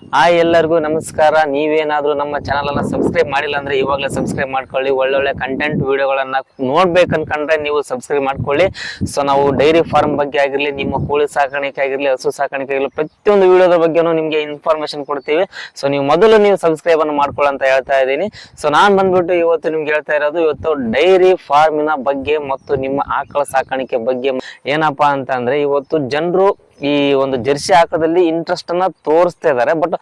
Hi ಎಲ್ಲರಿಗೂ ನಮಸ್ಕಾರ. ನೀವೇನಾದ್ರೂ ನಮ್ಮ ಚಾನಲ್ ಅನ್ನ ಸಬ್ಸ್ಕ್ರೈಬ್ ಮಾಡಿಲ್ಲ ಅಂದ್ರೆ ಇವಾಗಲೇ ಸಬ್ಸ್ಕ್ರೈಬ್ ಮಾಡ್ಕೊಳ್ಳಿ. ಒಳ್ಳೊಳ್ಳೆ ಕಂಟೆಂಟ್ ವಿಡಿಯೋಗಳನ್ನ ನೋಡ್ಬೇಕು ಅನ್ಕೊಂಡ್ರೆ ನೀವು ಸಬ್ಸ್ಕ್ರೈಬ್ ಮಾಡ್ಕೊಳ್ಳಿ. ಸೊ ನಾವು ಡೈರಿ ಫಾರ್ಮ್ ಬಗ್ಗೆ ಆಗಿರ್ಲಿ, ನಿಮ್ಮ ಕೋಳಿ ಸಾಕಾಣಿಕೆ ಆಗಿರ್ಲಿ, ಹಸು ಸಾಕಾಣಿಕೆ ಆಗಿರ್ಲಿ, ಪ್ರತಿಯೊಂದು ವಿಡಿಯೋದ ಬಗ್ಗೆನೂ ನಿಮಗೆ ಇನ್ಫಾರ್ಮೇಶನ್ ಕೊಡ್ತೀವಿ. ಸೊ ನೀವು ಮೊದಲು ನೀವು ಸಬ್ಸ್ಕ್ರೈಬ್ ಅನ್ನು ಮಾಡ್ಕೊಳ್ಳಿ ಅಂತ ಹೇಳ್ತಾ ಇದ್ದೀನಿ. ಸೊ ನಾನ್ ಬಂದ್ಬಿಟ್ಟು ಇವತ್ತು ನಿಮ್ಗೆ ಹೇಳ್ತಾ ಇರೋದು, ಇವತ್ತು ಡೈರಿ ಫಾರ್ಮಿನ ಬಗ್ಗೆ ಮತ್ತು ನಿಮ್ಮ ಆಕಳ ಸಾಕಾಣಿಕೆ ಬಗ್ಗೆ ಏನಪ್ಪಾ ಅಂತ ಇವತ್ತು ಜನರು ಈ ಒಂದು ಜರ್ಸಿ ಹಾಕೋದಲ್ಲಿ ಇಂಟ್ರೆಸ್ಟ್ ಅನ್ನ ತೋರಿಸ್ತಾ ಇದಾರೆ. ಬಟ್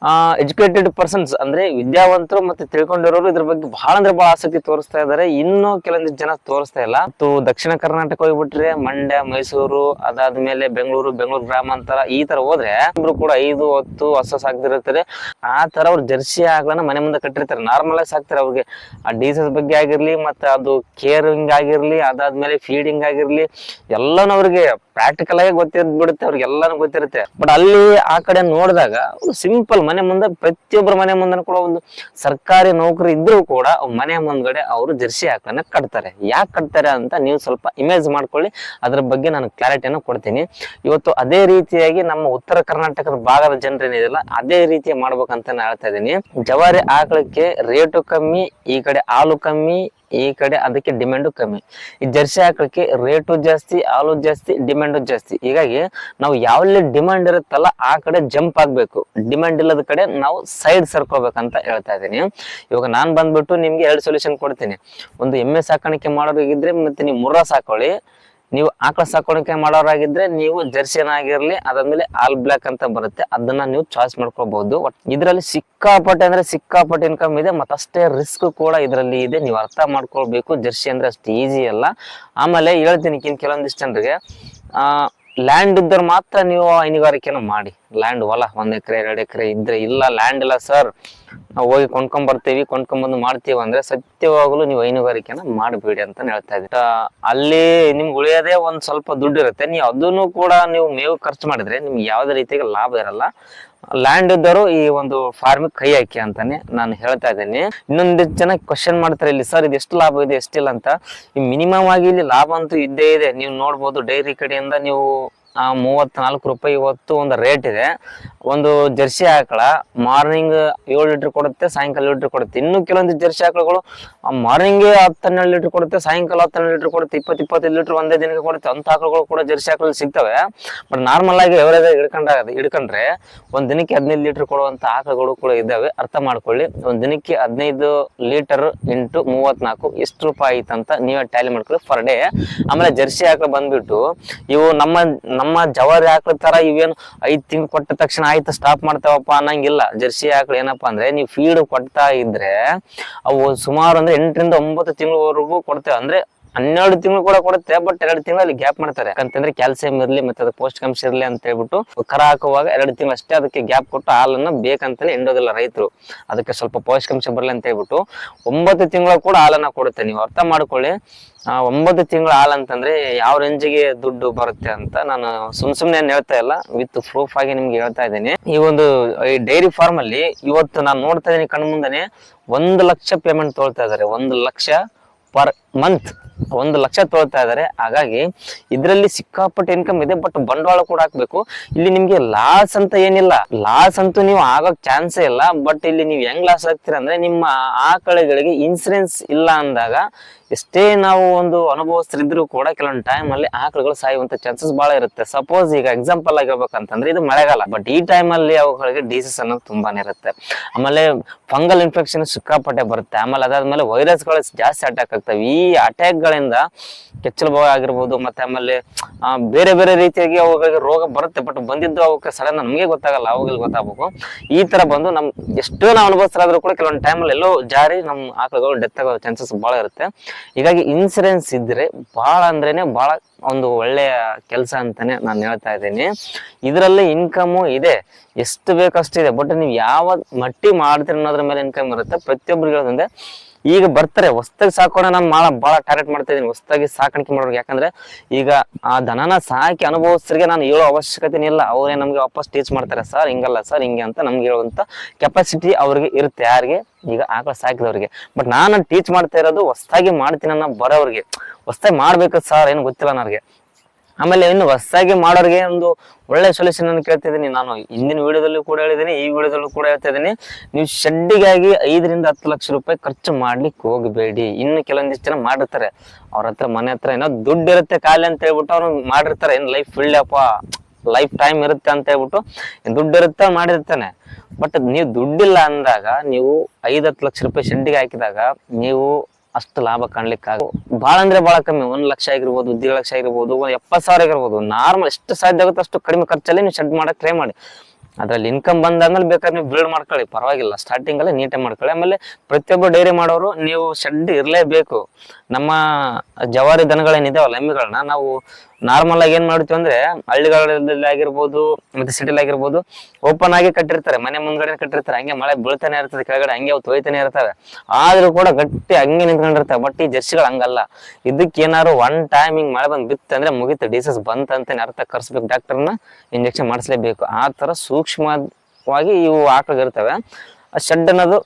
ಎಜುಕೇಟೆಡ್ ಪರ್ಸನ್ಸ್ ಅಂದ್ರೆ ವಿದ್ಯಾವಂತರು ಮತ್ತೆ ತಿಳ್ಕೊಂಡಿರೋರು ಇದ್ರ ಬಗ್ಗೆ ಬಹಳ ಅಂದ್ರೆ ಬಹಳ ಆಸಕ್ತಿ ತೋರಿಸ್ತಾ ಇದಾರೆ. ಇನ್ನು ಕೆಲವೊಂದಿಷ್ಟು ಜನ ತೋರಿಸ್ತಾ ಇಲ್ಲ. ಮತ್ತು ದಕ್ಷಿಣ ಕರ್ನಾಟಕ ಹೋಗ್ಬಿಟ್ರೆ ಮಂಡ್ಯ, ಮೈಸೂರು, ಅದಾದ್ಮೇಲೆ ಬೆಂಗಳೂರು ಬೆಂಗಳೂರು ಗ್ರಾಮಾಂತರ ಈ ತರ ಹೋದ್ರೆ ಇಬ್ರು ಕೂಡ ಐದು, ಹತ್ತು ಹೊಸ ಸಾಕ್ತಿರ್ತಾರೆ ಆ ತರ ಅವ್ರು ಜರ್ಸಿ ಆಗ್ಲನ್ನ ಮನೆ ಮುಂದೆ ಕಟ್ಟಿರ್ತಾರೆ. ನಾರ್ಮಲ್ ಆಗಿ ಸಾಕ್ತಾರೆ ಅವ್ರಿಗೆ. ಆ ಡೀಸೆಸ್ ಬಗ್ಗೆ ಆಗಿರ್ಲಿ, ಮತ್ತೆ ಅದು ಕೇರಿಂಗ್ ಆಗಿರ್ಲಿ, ಅದಾದ್ಮೇಲೆ ಫೀಡಿಂಗ್ ಆಗಿರ್ಲಿ ಎಲ್ಲಾನು ಅವ್ರಿಗೆ ಪ್ರಾಕ್ಟಿಕಲ್ ಆಗಿ ಗೊತ್ತಿದ್ ಬಿಡುತ್ತೆ ಅವ್ರಿಗೆ ಎಲ್ಲಾನು ಗೊತ್ತಿರುತ್ತೆ. ಬಟ್ ಅಲ್ಲಿ ಆ ಕಡೆ ನೋಡಿದಾಗ ಸಿಂಪಲ್ ಮನೆ ಮುಂದೆ ಪ್ರತಿಯೊಬ್ಬರ ಮನೆ ಮುಂದೆ ಕೂಡ ಒಂದು ಸರ್ಕಾರಿ ನೌಕರಿ ಇದ್ರೂ ಕೂಡ ಮನೆ ಮುಂದ್ಗಡೆ ಅವರು ಜರ್ಸಿ ಆಕಳನ್ನ ಕಟ್ತಾರೆ. ಯಾಕೆ ಕಟ್ತಾರೆ ಅಂತ ನೀವು ಸ್ವಲ್ಪ ಇಮೇಜ್ ಮಾಡ್ಕೊಳ್ಳಿ. ಅದ್ರ ಬಗ್ಗೆ ನಾನು ಕ್ಲಾರಿಟಿಯನ್ನು ಕೊಡ್ತೀನಿ. ಇವತ್ತು ಅದೇ ರೀತಿಯಾಗಿ ನಮ್ಮ ಉತ್ತರ ಕರ್ನಾಟಕದ ಭಾಗದ ಜನರೇನಿದೆಯಲ್ಲ ಅದೇ ರೀತಿ ಮಾಡ್ಬೇಕಂತ ನಾನು ಹೇಳ್ತಾ ಇದ್ದೀನಿ. ಜವಾರಿ ಆಕಳಕ್ಕೆ ರೇಟು ಕಮ್ಮಿ, ಈ ಕಡೆ ಹಾಲು ಕಮ್ಮಿ ಈ ಕಡೆ ಅದಕ್ಕೆ ಡಿಮ್ಯಾಂಡು ಕಮ್ಮಿ. ಈ ಜರ್ಸಿ ಹಾಕಲಿಕ್ಕೆ ರೇಟು ಜಾಸ್ತಿ, ಹಾಲು ಜಾಸ್ತಿ ಡಿಮ್ಯಾಂಡು ಜಾಸ್ತಿ. ಹೀಗಾಗಿ ನಾವು ಯಾವಲ್ಲಿ ಡಿಮ್ಯಾಂಡ್ ಇರುತ್ತಲ್ಲ ಆ ಕಡೆ ಜಂಪ್ ಆಗ್ಬೇಕು. ಡಿಮ್ಯಾಂಡ್ ಇಲ್ಲದ ಕಡೆ ನಾವು ಸೈಡ್ ಸರ್ಕೋಬೇಕಂತ ಹೇಳ್ತಾ ಇದ್ದೀನಿ. ಇವಾಗ ನಾನ್ ಬಂದ್ಬಿಟ್ಟು ನಿಮ್ಗೆ ಎರಡು ಸೊಲ್ಯೂಷನ್ ಕೊಡ್ತೀನಿ. ಒಂದು ಎಮ್ಮೆ ಸಾಕಾಣಿಕೆ ಮಾಡೋರಿಗಿದ್ರೆ ಮತ್ತೆ ನೀವು ಮುರ್ರಾ ಸಾಕೊಳ್ಳಿ. ನೀವು ಆಕಳ ಸಾಕಾಣಿಕೆ ಮಾಡೋರಾಗಿದ್ರೆ ನೀವು ಜರ್ಸಿನ ಆಗಿರ್ಲಿ, ಅದಾದ್ಮೇಲೆ ಆಲ್ ಬ್ಲಾಕ್ ಅಂತ ಬರುತ್ತೆ. ಅದನ್ನ ನೀವು ಚಾಯ್ಸ್ ಮಾಡ್ಕೋಬಹುದು ಇದರಲ್ಲಿ ಸಿಕ್ಕಾಪಟ್ಟೆ ಅಂದ್ರೆ ಸಿಕ್ಕಾಪಟ್ಟೆ ಇನ್ಕಮ್ ಇದೆ ಮತ್ತಷ್ಟೇ ರಿಸ್ಕ್ ಕೂಡ ಇದರಲ್ಲಿ ಇದೆ. ನೀವು ಅರ್ಥ ಮಾಡ್ಕೊಳ್ಬೇಕು. ಜರ್ಸಿ ಅಂದ್ರೆ ಅಷ್ಟು ಈಸಿ ಅಲ್ಲ. ಆಮೇಲೆ ಹೇಳ್ತೀನಿ ಕೆಲವೊಂದಿಷ್ಟು ಜನರಿಗೆ. ಆ ಲ್ಯಾಂಡ್ ಇದ್ದರೆ ಮಾತ್ರ ನೀವು ಹೈನುಗಾರಿಕೆನ ಮಾಡಿ. ಲ್ಯಾಂಡ್ ಹೊಲ ಒಂದ್ ಎಕರೆ, ಎರಡು ಎಕರೆ ಇದ್ರೆ ಇಲ್ಲ ಲ್ಯಾಂಡ್ ಇಲ್ಲ ಸರ್ ನಾವು ಹೋಗಿ ಕೊಂಡ್ಕೊಂಡ್ ಬರ್ತೀವಿ ಕೊಂಡ್ಕೊಂಡ್ ಮಾಡ್ತೀವಿ ಅಂದ್ರೆ ಸತ್ಯವಾಗಲೂ ನೀವು ಹೈನುಗಾರಿಕೆನ ಮಾಡಬೇಡಿ ಅಂತ ಹೇಳ್ತಾ ಇದ್ದೀನಿ. ಆ, ಅಲ್ಲಿ ನಿಮ್ಗೆ ಉಳಿಯೋದೇ ಒಂದ್ ಸ್ವಲ್ಪ ದುಡ್ಡು ಇರುತ್ತೆ. ನೀವು ಅದನ್ನು ಕೂಡ ನೀವು ಮೇವು ಖರ್ಚು ಮಾಡಿದ್ರೆ ನಿಮ್ಗೆ ಯಾವುದೇ ರೀತಿಯಾಗಿ ಲಾಭ ಇರಲ್ಲ. ಲ್ಯಾಂಡ್ ಇದ್ದರು ಈ ಒಂದು ಫಾರ್ಮಿಗೆ ಕೈ ಹಾಕಿ ಅಂತಾನೆ ನಾನು ಹೇಳ್ತಾ ಇದ್ದೀನಿ. ಇನ್ನೊಂದು ಜನ ಕ್ವಶನ್ ಮಾಡ್ತಾರೆ ಇಲ್ಲಿ ಸರ್ ಇದು ಎಷ್ಟು ಲಾಭ ಇದೆ ಎಷ್ಟಿಲ್ಲ ಅಂತ. ಈ ಮಿನಿಮಮ್ ಆಗಿ ಇಲ್ಲಿ ಲಾಭ ಅಂತೂ ಇದ್ದೇ ಇದೆ. ನೀವು ನೋಡ್ಬೋದು ಡೈರಿ ಕಡೆಯಿಂದ ನೀವು ಮೂವತ್ನಾಲ್ಕು ರೂಪಾಯಿ ಇವತ್ತು ಒಂದು ರೇಟ್ ಇದೆ. ಒಂದು ಜರ್ಸಿ ಆಕಳ ಮಾರ್ನಿಂಗ್ ಏಳು ಲೀಟರ್ ಕೊಡುತ್ತೆ, ಸಾಯಂಕಾಲ ಲೀಟರ್ ಕೊಡುತ್ತೆ. ಇನ್ನು ಕೆಲವೊಂದು ಜರ್ಸಿ ಆಕಳುಗಳು ಮಾರ್ನಿಂಗ್ ಹತ್ತು ಹನ್ನೆರಡು ಲೀಟರ್ ಕೊಡುತ್ತೆ, ಸಾಯಂಕಾಲ ಹತ್ತು ಲೀಟರ್ ಕೊಡುತ್ತೆ, ಇಪ್ಪತ್ತು, ಇಪ್ಪತ್ತೈದು ಲೀಟರ್ ಒಂದೇ ದಿನಕ್ಕೆ ಕೊಡುತ್ತೆ. ಅಂತ ಆಕಳುಗಳು ಕೂಡ ಜರ್ಸಿ ಆಕಳು ಸಿಗ್ತವೆ. ಬಟ್ ನಾರ್ಮಲ್ ಆಗಿ ಎವರೇಜ್ ಹಿಡ್ಕೊಂಡಾಗ ಹಿಡ್ಕೊಂಡ್ರೆ ಒಂದ್ ದಿನಕ್ಕೆ ಹದಿನೈದು ಲೀಟರ್ ಕೊಡುವಂತ ಆಕಳುಗಳು ಕೂಡ ಇದ್ದಾವೆ. ಅರ್ಥ ಮಾಡ್ಕೊಳ್ಳಿ. ಒಂದು ದಿನಕ್ಕೆ ಹದಿನೈದು ಲೀಟರ್ ಇಂಟು ಮೂವತ್ನಾಲ್ಕು ಎಷ್ಟು ರೂಪಾಯಿ ಅಂತ ನೀವೇ ಟ್ಯಾಲಿ ಮಾಡ್ಕೊಳ್ಳಿ. ಫರ್ ಡೇ ಆಮೇಲೆ ಜರ್ಸಿ ಆಕಳು ಬಂದ್ಬಿಟ್ಟು ಇವು ನಮ್ಮ ನಮ್ಮ ಜವಾರಿ ಆಕಳ ತರ ಇವೇನು ಐದ್ ತಿಂಗಳು ಕೊಟ್ಟ ತಕ್ಷಣ ಆಯ್ತು ಸ್ಟಾಪ್ ಮಾಡ್ತಾವಪ್ಪ ಅನ್ನಂಗಿಲ್ಲ. ಜರ್ಸಿ ಆಕಳು ಏನಪ್ಪಾ ಅಂದ್ರೆ ನೀವು ಫೀಡ್ ಕೊಡ್ತಾ ಇದ್ರೆ ಅವು ಸುಮಾರು ಅಂದ್ರೆ ಎಂಟರಿಂದ ಒಂಬತ್ತು ತಿಂಗಳವರೆಗೂ ಕೊಡ್ತೇವೆ. ಅಂದ್ರೆ ಹನ್ನೆರಡು ತಿಂಗಳು ಕೂಡ ಕೊಡುತ್ತೆ ಬಟ್ ಎರಡು ತಿಂಗಳಲ್ಲಿ ಗ್ಯಾಪ್ ಮಾಡ್ತಾರೆ. ಯಾಕಂತಂದ್ರೆ ಕ್ಯಾಲ್ಸಿಯಂ ಇರಲಿ ಮತ್ತೆ ಅದಕ್ಕೆ ಪೌಷ್ಟಿಕಾಂಶ ಇರಲಿ ಅಂತ ಹೇಳ್ಬಿಟ್ಟು ಕರ ಹಾಕುವಾಗ ಎರಡು ತಿಂಗಳು ಅಷ್ಟೇ ಅದಕ್ಕೆ ಗ್ಯಾಪ್ ಕೊಟ್ಟು ಹಾಲನ್ನ ಬೇಕಂತಾನೆ ಎಂಡೋದಿಲ್ಲ ರೈತರು. ಅದಕ್ಕೆ ಸ್ವಲ್ಪ ಪೌಷ್ಟಿಕಾಂಶ ಬರಲಿ ಅಂತ ಹೇಳ್ಬಿಟ್ಟು ಒಂಬತ್ತು ತಿಂಗಳ ಕೂಡ ಹಾಲನ್ನ ಕೊಡುತ್ತೆ. ನೀವು ಅರ್ಥ ಮಾಡ್ಕೊಳ್ಳಿ. ಒಂಬತ್ತು ತಿಂಗಳ ಹಾಲು ಅಂತಂದ್ರೆ ಯಾವ ರೇಂಜಿಗೆ ದುಡ್ಡು ಬರುತ್ತೆ ಅಂತ ನಾನು ಸುಮ್ ಸುಮ್ನೆ ಹೇಳ್ತಾ ಇಲ್ಲ ವಿತ್ ಪ್ರೂಫ್ ಆಗಿ ನಿಮ್ಗೆ ಹೇಳ್ತಾ ಇದ್ದೀನಿ. ಈ ಒಂದು, ಈ ಡೈರಿ ಫಾರ್ಮ್ ಅಲ್ಲಿ ಇವತ್ತು ನಾನು ನೋಡ್ತಾ ಇದ್ದೀನಿ ಕಣ್ಮುಂದನೆ ಮುಂದೆನೆ ಒಂದು ಲಕ್ಷ ಪೇಮೆಂಟ್ ತೊಗೊಳ್ತಾ ಇದ್ದಾರೆ. ಒಂದು ಲಕ್ಷ ಪರ್ ಮಂತ್ ಒಂದು ಲಕ್ಷ ತೊಳ್ತಾ ಇದ್ದಾರೆ ಹಾಗಾಗಿ ಇದರಲ್ಲಿ ಸಿಕ್ಕಾಪಟ್ಟೆ ಇನ್ಕಮ್ ಇದೆ ಬಟ್ ಬಂಡವಾಳ ಕೂಡ ಹಾಕ್ಬೇಕು. ಇಲ್ಲಿ ನಿಮ್ಗೆ ಲಾಸ್ ಅಂತ ಏನಿಲ್ಲ. ಲಾಸ್ ಅಂತೂ ನೀವು ಆಗೋಕ್ ಚಾನ್ಸೇ ಇಲ್ಲ ಬಟ್ ಇಲ್ಲಿ ನೀವು ಹೆಂಗ್ ಲಾಸ್ ಆಗ್ತೀರಾ ಅಂದ್ರೆ ನಿಮ್ಮ ಆಕಳುಗಳಿಗೆ ಇನ್ಸೂರೆನ್ಸ್ ಇಲ್ಲ ಅಂದಾಗ ಎಷ್ಟೇ ನಾವು ಒಂದು ಅನುಭವಸ್ಥರಿದ್ರು ಕೂಡ ಕೆಲವೊಂದು ಟೈಮ್ ಅಲ್ಲಿ ಆಕಳುಗಳು ಸಾಯುವಂತ ಚಾನ್ಸಸ್ ಬಹಳ ಇರುತ್ತೆ. ಸಪೋಸ್ ಈಗ ಎಕ್ಸಾಂಪಲ್ ಆಗಿರ್ಬೇಕಂತಂದ್ರೆ ಇದು ಮಳೆಗಾಲ. ಬಟ್ ಈ ಟೈಮ್ ಅಲ್ಲಿ ಅವುಗಳಿಗೆ ಡಿಸೀಸ್ ಅನ್ನೋದು ತುಂಬಾನೇ ಇರುತ್ತೆ. ಆಮೇಲೆ ಫಂಗಲ್ ಇನ್ಫೆಕ್ಷನ್ ಸಿಕ್ಕಾಪಟ್ಟೆ ಬರುತ್ತೆ. ಆಮೇಲೆ ಅದಾದ್ಮೇಲೆ ವೈರಸ್ಗಳು ಜಾಸ್ತಿ ಅಟ್ಯಾಕ್ ಆಗ್ತವೆ. ಈ ಅಟ್ಯಾಕ್ ಗಳಿಂದ ಕೆಚ್ಚಲು ಭಾವ ಆಗಿರ್ಬೋದು ಮತ್ತೆ ಆಮೇಲೆ ಬೇರೆ ಬೇರೆ ರೀತಿಯಾಗಿ ಅವುಗಳಿಗೆ ರೋಗ ಬರುತ್ತೆ ಬಟ್ ಬಂದಿದ್ದು ಅವಕ್ಕೆ ಸಡನ್ ನಮಗೆ ಗೊತ್ತಾಗಲ್ಲ, ಅವುಗಳಿಗೆ ಗೊತ್ತಾಗಬೇಕು. ಈ ತರ ಬಂದು ನಮ್, ಎಷ್ಟೋ ನಾವು ಅನುಭವಿಸ್ತಾರಾದ್ರೂ ಕೂಡ ಕೆಲವೊಂದು ಟೈಮಲ್ಲಿ ಎಲ್ಲೋ ಜಾರಿ ನಮ್ಮ ಆಕಳುಗಳು ಡೆತ್ ಆಗೋ ಚಾನ್ಸಸ್ ಬಹಳ ಇರುತ್ತೆ. ಹೀಗಾಗಿ ಇನ್ಸೂರೆನ್ಸ್ ಇದ್ರೆ ಬಹಳ ಅಂದ್ರೇನೆ ಬಹಳ ಒಂದು ಒಳ್ಳೆಯ ಕೆಲಸ ಅಂತಾನೆ ನಾನು ಹೇಳ್ತಾ ಇದ್ದೀನಿ. ಇದರಲ್ಲಿ ಇನ್ಕಮು ಇದೆ, ಎಷ್ಟು ಬೇಕಷ್ಟಿದೆ ಬಟ್ ನೀವು ಯಾವ ಮಟ್ಟಿ ಮಾಡ್ತೀರಿ ಅನ್ನೋದ್ರ ಮೇಲೆ ಇನ್ಕಮ್ ಇರುತ್ತೆ. ಪ್ರತಿಯೊಬ್ಬರಿಗೆ ಹೇಳೋದಂದ್ರೆ ಈಗ ಬರ್ತಾರೆ, ಹೊಸ್ದಾಗಿ ಸಾಕೋಣ ನಾನು ಮಾಡ ಭಾಳ ಟಾರ್ಗೆಟ್ ಮಾಡ್ತಾ ಇದ್ದೀನಿ ಹೊಸ್ದಾಗಿ ಸಾಕಾಣಿಕೆ ಮಾಡೋರು ಯಾಕಂದ್ರೆ ಈಗ ಆ ದನನ ಸಾಕಿ ಅನುಭವಿಸ್ರಿಗೆ ನಾನು ಹೇಳೋ ಅವಶ್ಯಕತೆ ಇಲ್ಲ. ಅವರೇ ನಮ್ಗೆ ವಾಪಸ್ ಟೀಚ್ ಮಾಡ್ತಾರೆ, ಸರ್, ಹಿಂಗಲ್ಲ, ಸರ್, ಹಿಂಗೆ ಅಂತ ನಮ್ಗೆ ಹೇಳುವಂತ ಕೆಪಾಸಿಟಿ ಅವ್ರಿಗೆ ಇರುತ್ತೆ, ಯಾರಿಗೆ? ಈಗ ಆಕಳ ಸಾಕಿದವ್ರಿಗೆ. ಬಟ್ ನಾನು ಟೀಚ್ ಮಾಡ್ತಾ ಇರೋದು, ಹೊಸ್ದಾಗಿ ಮಾಡ್ತೀನಿ ಅನ್ನೋ ಬರೋವ್ರಿಗೆ. ಹೊಸ್ತಾಗಿ ಮಾಡ್ಬೇಕು, ಸರ್, ಏನು ಗೊತ್ತಿಲ್ಲ ನನಗೆ. ಆಮೇಲೆ ಇನ್ನು ಹೊಸದಾಗಿ ಮಾಡೋರಿಗೆ ಒಂದು ಒಳ್ಳೆ ಸೊಲ್ಯೂಷನ್ ಅನ್ನು ಕೇಳ್ತಿದ್ದೀನಿ. ನಾನು ಹಿಂದಿನ ವಿಡಿಯೋದಲ್ಲೂ ಕೂಡ ಹೇಳಿದ್ದೀನಿ, ಈ ವಿಡಿಯೋದಲ್ಲೂ ಕೂಡ ಹೇಳ್ತಾ ಇದ್ದೀನಿ ನೀವು ಶೆಡ್ಡಿಗಾಗಿ ಐದರಿಂದ ಹತ್ತು ಲಕ್ಷ ರೂಪಾಯಿ ಖರ್ಚು ಮಾಡ್ಲಿಕ್ಕೆ ಹೋಗಬೇಡಿ. ಇನ್ನು ಕೆಲವೊಂದಿಷ್ಟು ಜನ ಮಾಡಿರ್ತಾರೆ. ಅವ್ರ ಹತ್ರ, ಮನೆ ಹತ್ರ ಏನೋ ದುಡ್ಡು ಇರುತ್ತೆ ಖಾಲಿ ಅಂತ ಹೇಳ್ಬಿಟ್ಟು ಅವ್ರು ಮಾಡಿರ್ತಾರೆ. ಏನು ಲೈಫ್ ಫೀಲ್ಡಪ್ಪ ಲೈಫ್ ಟೈಮ್ ಇರುತ್ತೆ ಅಂತ ಹೇಳ್ಬಿಟ್ಟು ದುಡ್ಡು ಇರುತ್ತೆ ಮಾಡಿರ್ತಾನೆ. ಬಟ್ ನೀವು ದುಡ್ಡಿಲ್ಲ ಅಂದಾಗ, ನೀವು ಐದ್ ಹತ್ತು ಲಕ್ಷ ರೂಪಾಯಿ ಶೆಡ್ಡಿಗೆ ಹಾಕಿದಾಗ, ನೀವು ಅಷ್ಟು ಲಾಭ ಕಾಣ್ಲಿಕ್ಕಾಗ ಭಾಳ ಅಂದ್ರೆ ಭಾಳ ಕಮ್ಮಿ, ಒಂದ್ ಲಕ್ಷ ಆಗಿರ್ಬೋದು, ದೇಡ್ ಲಕ್ಷ ಆಗಿರ್ಬೋದು, ಒಂದ್ ಎಪ್ಪತ್ತು ಸಾವಿರ ಆಗಿರ್ಬೋದು, ನಾರ್ಮಲ್ ಎಷ್ಟು ಸಾಧ್ಯ ಆಗುತ್ತೆ ಅಷ್ಟು ಕಡಿಮೆ ಖರ್ಚಲ್ಲಿ ನೀವು ಶೆಡ್ ಮಾಡಕ್ ಟ್ರೈ ಮಾಡಿ. ಅದ್ರಲ್ಲಿ ಇನ್ಕಮ್ ಬಂದಾದ್ಮೇಲೆ ಬೇಕಾದ್ರೆ ನೀವು ಬಿಲ್ಡ್ ಮಾಡ್ಕೊಳ್ಳಿ, ಪರವಾಗಿಲ್ಲ ಸ್ಟಾರ್ಟಿಂಗ್ ಅಲ್ಲಿ ನೀಟಾಗಿ ಮಾಡ್ಕೊಳ್ಳಿ. ಆಮೇಲೆ ಪ್ರತಿಯೊಬ್ಬ ಡೈರಿ ಮಾಡೋರು ನೀವು ಶೆಡ್ ಇರಲೇಬೇಕು. ನಮ್ಮ ಜವಾರಿ ದನಗಳೇನಿದಾವಲ್ಲ ಎಮ್ಮೆಗಳನ್ನ ನಾವು ನಾರ್ಮಲ್ ಆಗಿ ಏನ್ ಮಾಡ್ತೀವಿ ಅಂದ್ರೆ ಹಳ್ಳಿಗಳಲ್ಲಿ ಆಗಿರ್ಬೋದು, ಮತ್ತೆ ಸಿಟಿಲಿ ಆಗಿರ್ಬೋದು ಓಪನ್ ಆಗಿ ಕಟ್ಟಿರ್ತಾರೆ. ಮನೆ ಮುಂದ್ಗಡೆ ಕಟ್ಟಿರ್ತಾರೆ. ಹಂಗೆ ಮಳೆ ಬೀಳ್ತಾನೆ ಇರ್ತದೆ, ಕೆಳಗಡೆ ಹಂಗೆ ಅವು ತೊಯ್ತಾನೆ ಇರ್ತವೆ. ಆದ್ರೂ ಕೂಡ ಗಟ್ಟಿ ಹಂಗೆ ನಿಂತ್ಕೊಂಡಿರ್ತವೆ ಬಟ್ ಈ ಜರ್ಸಿಗಳು ಹಂಗಲ್ಲ. ಇದಕ್ಕೆ ಏನಾರು ಒನ್ ಟೈಮ್ ಹಿಂಗ್ ಮಳೆ ಬಂದ್ ಬಿತ್ತು ಅಂದ್ರೆ ಮುಗೀತು. ಡಿಸೀಸ್ ಬಂತಂತ ಅರ್ಥ ಕರ್ಸ್ಬೇಕು? ಡಾಕ್ಟರ್ನ ಇಂಜೆಕ್ಷನ್ ಮಾಡಿಸ್ಲೇಬೇಕು. ಆ ತರ ಸೂಕ್ಷ್ಮವಾಗಿ ಇವು ಆಕಳಿರ್ತವೆ ಆ ಶೆಡ್ ಅನ್ನೋದು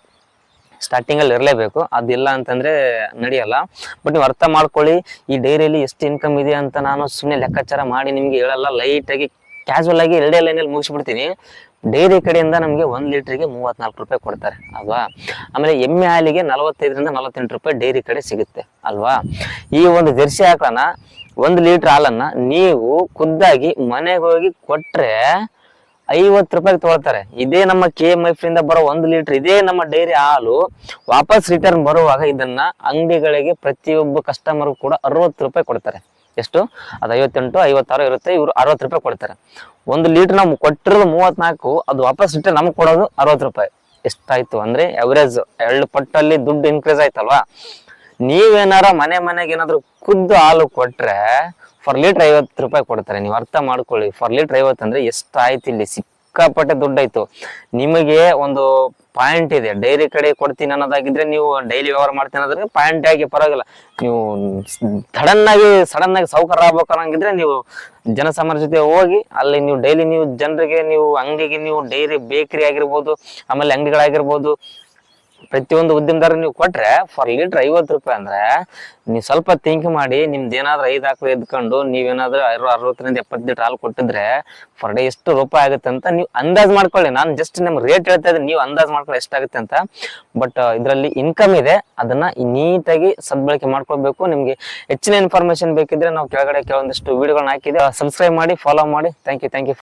ಸ್ಟಾರ್ಟಿಂಗ್ ಅಲ್ಲಿ ಇರಲೇಬೇಕು. ಅದಿಲ್ಲ ಅಂತಂದ್ರೆ ನಡೆಯಲ್ಲ. ಬಟ್ ನೀವು ಅರ್ಥ ಮಾಡ್ಕೊಳ್ಳಿ, ಈ ಡೈರಿಯಲ್ಲಿ ಎಷ್ಟು ಇನ್ಕಮ್ ಇದೆ ಅಂತ ನಾನು ಸುಮ್ಮನೆ ಲೆಕ್ಕಾಚಾರ ಮಾಡಿ ನಿಮಗೆ ಹೇಳಲ್ಲ. ಲೈಟ್ ಆಗಿ ಕ್ಯಾಶುವಲ್ ಆಗಿ ಎರಡೇ ಲೈನಲ್ಲಿ ಮುಗಿಸ್ಬಿಡ್ತೀನಿ. ಡೈರಿ ಕಡೆಯಿಂದ ನಮಗೆ ಒಂದು ಲೀಟ್ರಿಗೆ ಮೂವತ್ನಾಲ್ಕು ರೂಪಾಯಿ ಕೊಡ್ತಾರೆ, ಅಲ್ವಾ? ಆಮೇಲೆ ಎಮ್ಮೆ ಹಾಲಿಗೆ ನಲವತ್ತೈದರಿಂದ ನಲವತ್ತೆಂಟು ರೂಪಾಯಿ ಡೈರಿ ಕಡೆ ಸಿಗುತ್ತೆ, ಅಲ್ವಾ? ಈ ಒಂದು ಜೆರ್ಸಿ ಹಾಕೋಣ ಒಂದು ಲೀಟ್ರ್ ಹಾಲನ್ನು ನೀವು ಖುದ್ದಾಗಿ ಮನೆಗೆ ಹೋಗಿ ಕೊಟ್ರೆ ಐವತ್ತು ರೂಪಾಯಿ ತಗೊಳ್ತಾರೆ. ಇದೇ ನಮ್ಮ ಕೆ ಎಂ ಎಫ್ ಇಂದ ಬರೋ ಒಂದು ಲೀಟರ್ ಇದೇ ನಮ್ಮ ಡೈರಿ ಹಾಲು ವಾಪಸ್ ರಿಟರ್ನ್ ಬರುವಾಗ ಇದನ್ನ ಅಂಗಡಿಗಳಿಗೆ ಪ್ರತಿಯೊಬ್ಬ ಕಸ್ಟಮರ್ ಕೂಡ ಅರವತ್ತು ರೂಪಾಯಿ ಕೊಡ್ತಾರೆ. ಎಷ್ಟು? ಅದು ಐವತ್ತೆಂಟು, ಐವತ್ತಾರು ಇರುತ್ತೆ, ಇವರು ಅರವತ್ತು ರೂಪಾಯಿ ಕೊಡ್ತಾರೆ. ಒಂದು ಲೀಟರ್ ನಾವು ಕೊಟ್ಟಿರೋದು ಮೂವತ್ನಾಲ್ಕು, ಅದು ವಾಪಸ್ ರಿಟರ್ನ್ ನಮ್ಗೆ ಕೊಡೋದು ಅರವತ್ತು ರೂಪಾಯಿ. ಎಷ್ಟಾಯ್ತು ಅಂದ್ರೆ ಎವರೇಜ್ ಎರಡು ಪಟ್ಟಲ್ಲಿ ದುಡ್ಡು ಇನ್ಕ್ರೀಸ್ ಆಯ್ತಲ್ವಾ? ನೀವೇನಾರ ಮನೆ ಮನೆಗೆ ಏನಾದ್ರು ಖುದ್ದು ಹಾಲು ಕೊಟ್ರೆ ಫರ್ ಲೀಟರ್ ಐವತ್ತು ರೂಪಾಯಿ ಕೊಡ್ತಾರೆ. ನೀವು ಅರ್ಥ ಮಾಡ್ಕೊಳ್ಳಿ. ಫರ್ ಲೀಟರ್ ಐವತ್ತು ಅಂದ್ರೆ ಎಷ್ಟು ಆಯ್ತು ಇಲ್ಲಿ? ಸಿಕ್ಕಾಪಟ್ಟೆ ದುಡ್ಡಾಯ್ತು. ನಿಮಗೆ ಒಂದು ಪಾಯಿಂಟ್ ಇದೆ. ಡೈರಿ ಕಡೆ ಕೊಡ್ತೀನಿ ಅನ್ನೋದಾಗಿದ್ರೆ ನೀವು ಡೈಲಿ ವ್ಯವಹಾರ ಮಾಡ್ತೀನಿ ಅನ್ನೋದ್ರೆ ಪಾಯಿಂಟ್ ಆಗಿ ಪರವಾಗಿಲ್ಲ. ನೀವು ಸಡನ್ ಆಗಿ ಸಡನ್ ಆಗಿ ಸೌಕರ್ಯ ಆಗ್ಬೇಕು ಅನ್ನೋಂಗಿದ್ರೆ ನೀವು ಜನಸಾಮಾನ್ಯರ ಜೊತೆ ಹೋಗಿ, ಅಲ್ಲಿ ನೀವು ಡೈಲಿ ನೀವು ಜನರಿಗೆ ನೀವು ಅಂಗಡಿಗೆ ನೀವು ಡೈರಿ ಬೇಕರಿ ಆಗಿರ್ಬೋದು, ಆಮೇಲೆ ಅಂಗಡಿಗಳಾಗಿರ್ಬೋದು ಪ್ರತಿಯೊಂದು ಉದ್ಯಮದಾರ ನೀವು ಕೊಟ್ರೆ ಫಾರ್ ಲೀಟರ್ ಐವತ್ತು ರೂಪಾಯಿ ಅಂದ್ರೆ ನೀವು ಸ್ವಲ್ಪ ಥಿಂಕ್ ಮಾಡಿ, ನಿಮ್ದು ಏನಾದ್ರು ಐದು ಹಾಕಲು ಎದ್ಕೊಂಡು ನೀವೇನಾದ್ರೂ ಅರ ಅರವತ್ತರಿಂದ ಎಪ್ಪತ್ತು ಲೀಟರ್ ಹಾಲು ಕೊಟ್ಟಿದ್ರೆ ಫರ್ ಡೇ ಎಷ್ಟು ರೂಪಾಯಿ ಆಗುತ್ತೆ ಅಂತ ನೀವು ಅಂದಾಜ್ ಮಾಡ್ಕೊಳ್ಳಿ. ನಾನು ಜಸ್ಟ್ ನಿಮ್ಗೆ ರೇಟ್ ಹೇಳ್ತಾ ಇದ್ದೀನಿ, ನೀವು ಅಂದಾಜ್ ಮಾಡ್ಕೊಳ್ಳಿ ಎಷ್ಟಾಗುತ್ತೆ ಅಂತ. ಬಟ್ ಇದರಲ್ಲಿ ಇನ್ಕಮ್ ಇದೆ. ಅದನ್ನ ನೀಟಾಗಿ ಸದ್ಬಳಕೆ ಮಾಡ್ಕೊಳ್ಬೇಕು. ನಿಮ್ಗೆ ಹೆಚ್ಚಿನ ಇನ್ಫಾರ್ಮೇಶನ್ ಬೇಕಿದ್ರೆ ನಾವು ಕೆಳಗಡೆ ಕೆಲವೊಂದಿಷ್ಟು ವಿಡಿಯೋಗಳನ್ನ ಹಾಕಿದೆ ಸಬ್ಸ್ಕ್ರೈಬ್ ಮಾಡಿ ಫಾಲೋ ಮಾಡಿ. Thank you thank you